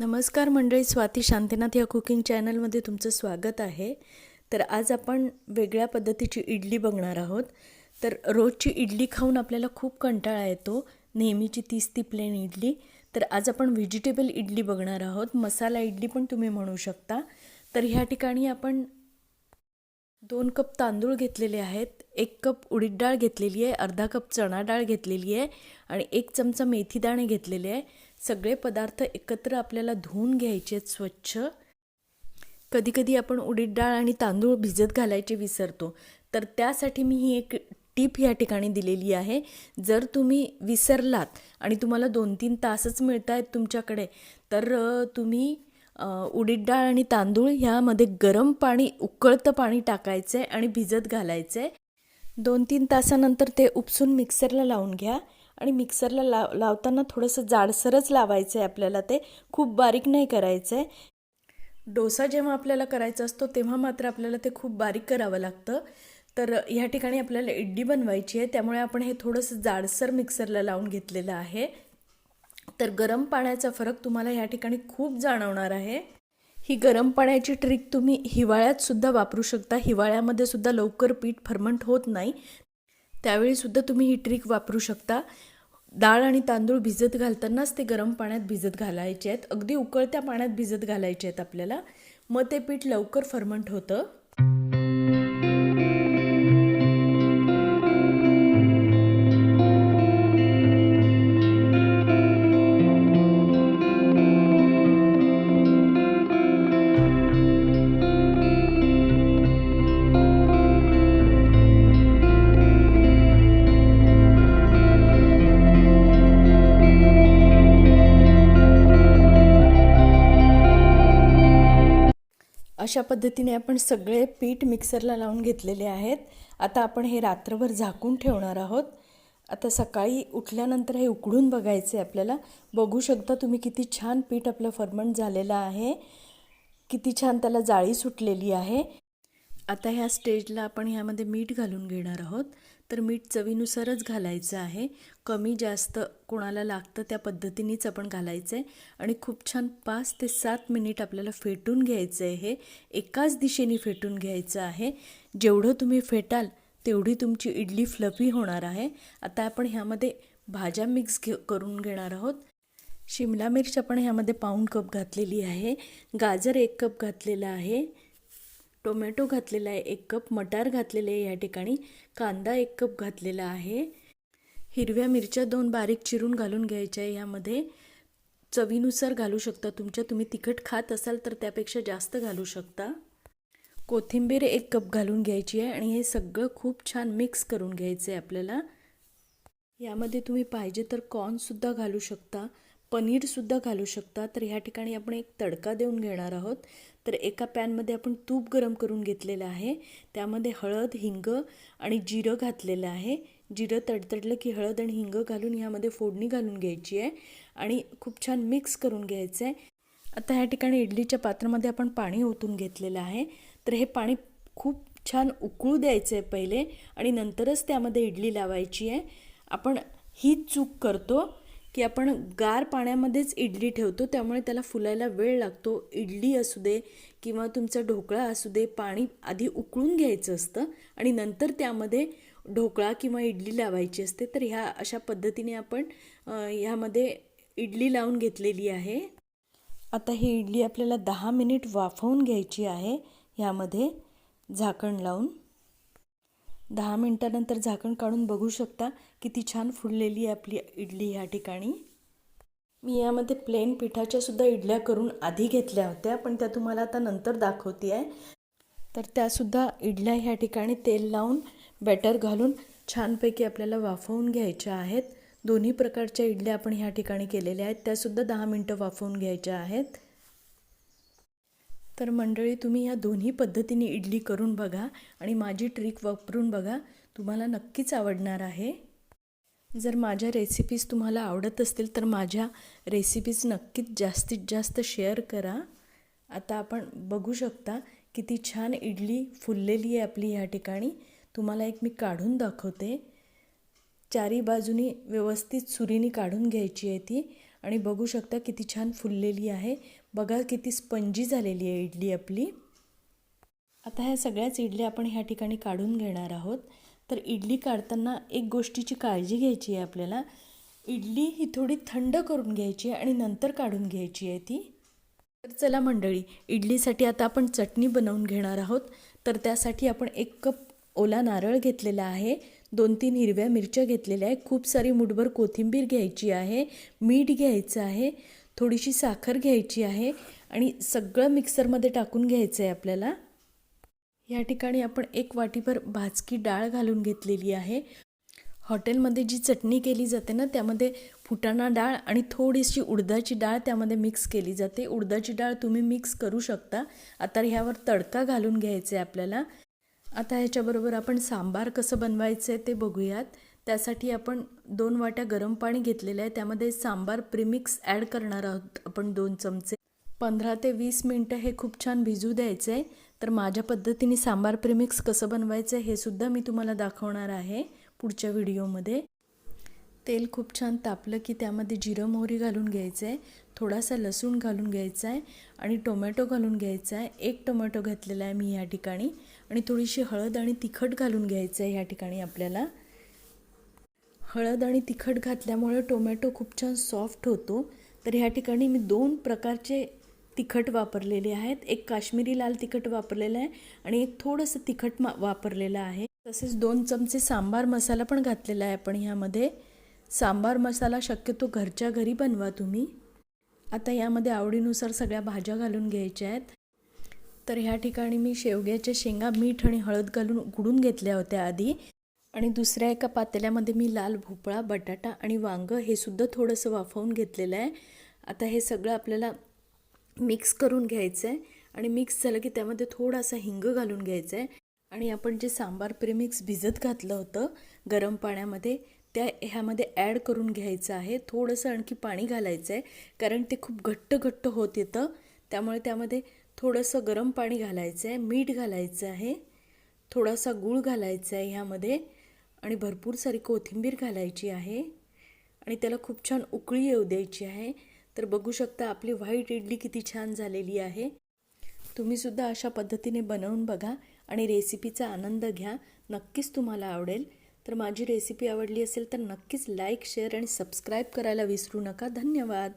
नमस्कार मंडळी स्वाती शांतीनाथ या कुकिंग चॅनलमध्ये तुमचं स्वागत आहे. तर आज आपण वेगळ्या पद्धतीची इडली बघणार आहोत. तर रोजची इडली खाऊन आपल्याला खूप कंटाळा येतो नेहमीची तीस ती प्लेन इडली. तर आज आपण व्हेजिटेबल इडली बघणार आहोत. मसाला इडली पण तुम्ही म्हणू शकता. तर ह्या ठिकाणी आपण दोन कप तांदूळ घेतलेले आहेत एक कप उडीद डाळ घेतलेली आहे अर्धा कप चणा डाळ घेतलेली आहे आणि एक चमचा मेथी दाणे घेतलेले आहे. सगळे पदार्थ एकत्र आपल्याला धुवून घ्यायचे आहेत स्वच्छ. कधीकधी आपण उडीद डाळ आणि तांदूळ भिजत घालायचे विसरतो. तर त्यासाठी मी ही एक टीप या ठिकाणी दिलेली आहे. जर तुम्ही विसरलात आणि तुम्हाला दोन तीन तासच मिळत आहेत तुमच्याकडे तर तुम्ही उडीद डाळ आणि तांदूळ ह्यामध्ये गरम पाणी उकळतं पाणी टाकायचं आहे आणि भिजत घालायचं आहे दोन तीन तासानंतर ते उपसून मिक्सरला लावून घ्या आणि मिक्सरला लाव लावताना थोडंसं जाडसरच लावायचं आहे आपल्याला ते. खूप बारीक नाही करायचं आहे डोसा जेव्हा आपल्याला करायचा असतो तेव्हा मात्र आपल्याला ते खूप बारीक करावं लागतं. तर ह्या ठिकाणी आपल्याला इडली बनवायची आहे त्यामुळे आपण हे थोडंसं जाडसर मिक्सरला लावून घेतलेलं आहे. तर गरम पाण्याचा फरक तुम्हाला या ठिकाणी खूप जाणवणार आहे. ही गरम पाण्याची ट्रिक तुम्ही हिवाळ्यात सुद्धा वापरू शकता. हिवाळ्यामध्ये सुद्धा लवकर पीठ फर्मंट होत नाही. त्यावेळी सुद्धा तुम्ही ही ट्रिक वापरू शकता. डाळ आणि तांदूळ भिजत घालतानाच ते गरम पाण्यात भिजत घालायचे आहेत. अगदी उकळत्या पाण्यात भिजत घालायचे आहेत आपल्याला. मग ते पीठ लवकर फर्मंट होतं. अशा पद्धतीने आपण सगळे पीठ मिक्सरला लावून घेतलेले आहेत. आता आपण हे रात्रभर झाकून ठेवणार आहोत. आता सकाळी उठल्यानंतर हे उकडून बघायचे आपल्याला. बघू शकता तुम्ही किती छान पीठ आपलं फर्मंट झालेलं आहे. किती छान त्याला जाळी सुटलेली आहे. आता ह्या स्टेजला आपण ह्यामध्ये मीठ घालून घेणार आहोत. तर मीठ चवीनुसारच घालायचं आहे. कमी जास्त कोणाला लागतं त्या पद्धतीनेच आपण घालायचं आहे आणि खूप छान पाच ते सात मिनिट आपल्याला फेटून घ्यायचं आहे हे एकाच दिशेने फेटून घ्यायचं आहे. जेवढं तुम्ही फेटाल तेवढी तुमची इडली फ्लफी होणार आहे. आता आपण ह्यामध्ये भाज्या मिक्स घे करून घेणार आहोत. शिमला मिर्च आपण ह्यामध्ये पाऊण कप घातलेली आहे. गाजर एक कप घातलेला आहे. टोमॅटो घातलेला आहे एक कप मटार घातलेले आहे या ठिकाणी कांदा एक कप घातलेला आहे. हिरव्या मिरच्या दोन बारीक चिरून घालून घ्यायच्या आहे ह्यामध्ये चवीनुसार घालू शकता तुमच्या तुम्ही तिखट खात असाल तर त्यापेक्षा जास्त घालू शकता. कोथिंबीर एक कप घालून घ्यायची आहे आणि हे सगळं खूप छान मिक्स करून घ्यायचं आहे आपल्याला. यामध्ये तुम्ही पाहिजे तर कॉर्नसुद्धा घालू शकता पनीरसुद्धा घालू शकता. तर ह्या ठिकाणी आपण एक तडका देऊन घेणार आहोत. तर एका पॅनमध्ये आपण तूप गरम करून घेतलेलं आहे. त्यामध्ये हळद हिंग आणि जिरं घातलेलं आहे. जिरं तडतडलं की हळद आणि हिंग घालून ह्यामध्ये फोडणी घालून घ्यायची आहे आणि खूप छान मिक्स करून घ्यायचं आहे. आता ह्या ठिकाणी इडलीच्या पात्रामध्ये आपण पाणी ओतून घेतलेलं आहे. तर हे पाणी खूप छान उकळू द्यायचं आहे पहिले आणि नंतरच त्यामध्ये इडली लावायची आहे. आपण ही चूक करतो की आपण गार पाण्यामध्येच इडली ठेवतो त्यामुळे त्याला फुलायला वेळ लागतो. इडली असू दे किंवा तुमचा ढोकळा असू दे पाणी आधी उकळून घ्यायचं असतं आणि नंतर त्यामध्ये ढोकळा किंवा इडली लावायची असते. तर ह्या अशा पद्धतीने आपण ह्यामध्ये इडली लावून घेतलेली आहे. आता ही इडली आपल्याला दहा मिनिट वाफवून घ्यायची आहे. ह्यामध्ये झाकण लावून. दहा मिनटानंतर झाकण काढून बघू शकता किती छान फुललेली आहे आपली इडली ह्या ठिकाणी. मी यामध्ये प्लेन पिठाच्या सुद्धा इडल्या करून आधी घेतल्या होत्या पण त्या तुम्हाला आता नंतर दाखवते आहे तर त्यासुद्धा इडल्या ह्या ठिकाणी तेल लावून बॅटर घालून छानपैकी आपल्याला वाफवून घ्यायच्या आहेत. दोन्ही प्रकारच्या इडल्या आपण ह्या ठिकाणी केलेल्या आहेत. त्यासुद्धा दहा मिनटं वाफवून घ्यायच्या आहेत. तर मंडळी तुम्ही ह्या दोन्ही पद्धतीने इडली करून बघा आणि माझी ट्रिक वापरून बघा. तुम्हाला नक्कीच आवडणार आहे. जर माझ्या रेसिपीज तुम्हाला आवडत असतील तर माझ्या रेसिपीज नक्कीच जास्तीत जास्त शेअर करा. आता आपण बघू शकता किती छान इडली फुललेली आहे आपली ह्या ठिकाणी. तुम्हाला एक मी काढून दाखवते. चारी बाजूनी व्यवस्थित सुरीने काढून घ्यायची आहे ती. आणि बघू शकता किती छान फुललेली आहे. बघा किती स्पंजी झालेली आहे इडली आपली. आता ह्या सगळ्याच इडल्या आपण ह्या ठिकाणी काढून घेणार आहोत. तर इडली काढताना एक गोष्टीची काळजी घ्यायची आहे आपल्याला. इडली ही थोडी थंड करून घ्यायची आहे आणि नंतर काढून घ्यायची आहे ती. तर चला मंडळी इडलीसाठी आता आपण चटणी बनवून घेणार आहोत. तर त्यासाठी आपण एक कप ओला नारळ घेतलेला आहे. दोन तीन हिरव्या मिरच्या घेतलेल्या आहे. खूप सारी मुठभर कोथिंबीर घ्यायची आहे. मीठ घ्यायचं आहे. थोडीशी साखर घ्यायची आहे आणि सगळं मिक्सरमध्ये टाकून घ्यायचं आहे आपल्याला. या ठिकाणी आपण एक वाटीभर भाजकी डाळ घालून घेतलेली आहे. हॉटेलमध्ये जी चटणी केली जाते ना त्यामध्ये फुटाणा डाळ आणि थोडीशी उडदाची डाळ त्यामध्ये मिक्स केली जाते. उडदाची डाळ तुम्ही मिक्स करू शकता. आता ह्यावर तडका घालून घ्यायचा आहे आपल्याला. आता ह्याच्याबरोबर आपण सांबार कसं बनवायचं आहे ते बघूयात. त्यासाठी आपण दोन वाट्या गरम पाणी घेतलेलं आहे. त्यामध्ये सांबार प्रिमिक्स ॲड करणार आहोत आपण दोन चमचे. पंधरा ते वीस मिनटं हे खूप छान भिजू द्यायचं आहे. तर माझ्या पद्धतीने सांबार प्रिमिक्स कसं बनवायचं हे सुद्धा मी तुम्हाला दाखवणार आहे पुढच्या व्हिडिओमध्ये. तेल खूप छान तापलं की त्यामध्ये जिरं मोहरी घालून घ्यायचं आहे. थोडासा लसूण घालून घ्यायचा आहे आणि टोमॅटो घालून घ्यायचा आहे. एक टोमॅटो घातलेला आहे मी या ठिकाणी. आणि थोडीशी हळद आणि तिखट घालून घ्यायचं आहे ह्या ठिकाणी आपल्याला. हळद आणि तिखट घातल्यामुळे टोमॅटो खूप छान सॉफ्ट होतो. तर ह्या ठिकाणी मी दोन प्रकारचे तिखट वापरलेले आहेत. एक काश्मीरी लाल तिखट वापरलेलं आहे आणि एक थोडंसं तिखट मा वापरलेलं आहे. तसेच दोन चमचे सांबार मसाला पण घातलेला आहे आपण ह्यामध्ये. सांबार मसाला शक्यतो घरच्या घरी बनवा तुम्ही. आता यामध्ये आवडीनुसार सगळ्या भाज्या घालून घ्यायच्या आहेत. तर ह्या ठिकाणी मी शेवग्याच्या शेंगा मीठ आणि हळद घालून उकडून घेतल्या होत्या आधी. आणि दुसऱ्या एका पातेल्यामध्ये मी लाल भोपळा बटाटा आणि वांगं हे सुद्धा थोडंसं वाफवून घेतलेलं आहे. आता हे सगळं आपल्याला मिक्स करून घ्यायचं आहे आणि मिक्स झालं की त्यामध्ये थोडासा हिंग घालून घ्यायचं आहे आणि आपण जे सांबार प्रेमिक्स भिजत घातलं होतं गरम पाण्यामध्ये त्या ह्यामध्ये ॲड करून घ्यायचं आहे. थोडंसं आणखी पाणी घालायचं आहे कारण ते खूप घट्ट घट्ट होत येतं. त्यामुळे त्यामध्ये थोडंसं गरम पाणी घालायचं आहे मीठ घालायचं आहे. थोडासा गूळ घालायचा आहे ह्यामध्ये. आणि भरपूर सारी कोथिंबीर घालायची आहे. आणि त्याला खूप छान उकळी येऊ द्यायची आहे. तर बघू शकता आपली व्हाईट इडली किती छान झालेली आहे. तुम्हीसुद्धा अशा पद्धतीने बनवून बघा आणि रेसिपीचा आनंद घ्या. नक्कीच तुम्हाला आवडेल. तर माझी रेसिपी आवडली असेल तर नक्कीच लाईक शेअर आणि सबस्क्राईब करायला विसरू नका. धन्यवाद.